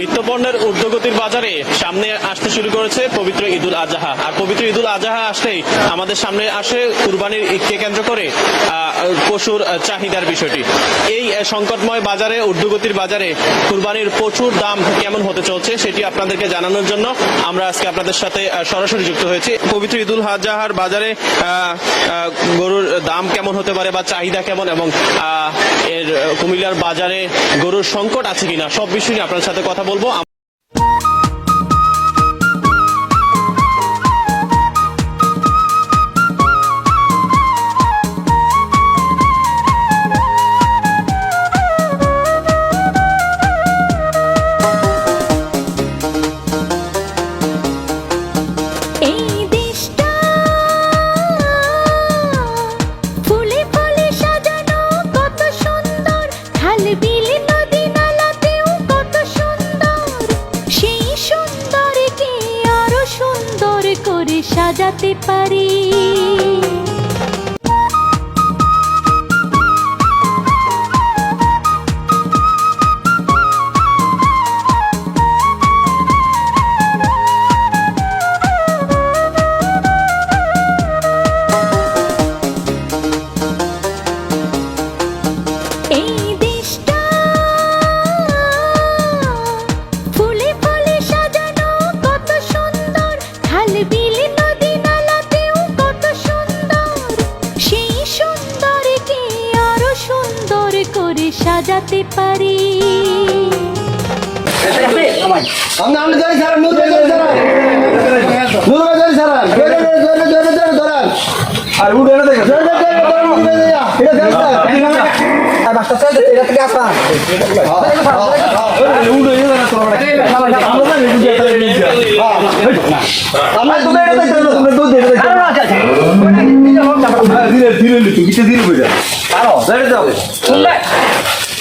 নিত্যপণ্যের ঊর্ধ্বগতির বাজারে সামনে আসতে শুরু করেছে পবিত্র ঈদুল আজহা। আর পবিত্র ঈদুল আজহা আসলেই আমাদের সামনে আসে কুরবানির ঈদকে কেন্দ্র করে পশুর চাহিদার বিষয়টি। এই সংকটময় বাজারে, ঊর্ধ্বগতির বাজারে কুরবানির প্রচুর দাম কেমন হতে চলছে সেটি আপনাদেরকে জানানোর জন্য আমরা আজকে আপনাদের সাথে সরাসরি যুক্ত হয়েছি। পবিত্র ঈদুল আজহার বাজারে গরুর দাম কেমন হতে পারে বা চাহিদা কেমন এবং এর, কুমিল্লার বাজারে গরুর সংকট আছে কিনা সব বিষয় নিয়ে আপনার সাথে কথা বলবো করে সাজাতে পারি। তো এটা দেখতে তোমরা দুধ দেখতে ধীরে ধীরে লিখো কিছু ধীরে বুঝা আরও ধরে দাও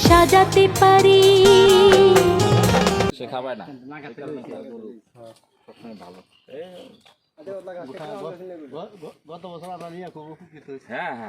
সাজাতে পারি। গত বছর আমরা নিয়ে খুব উপকৃত হয়েছি হ্যাঁ হ্যাঁ।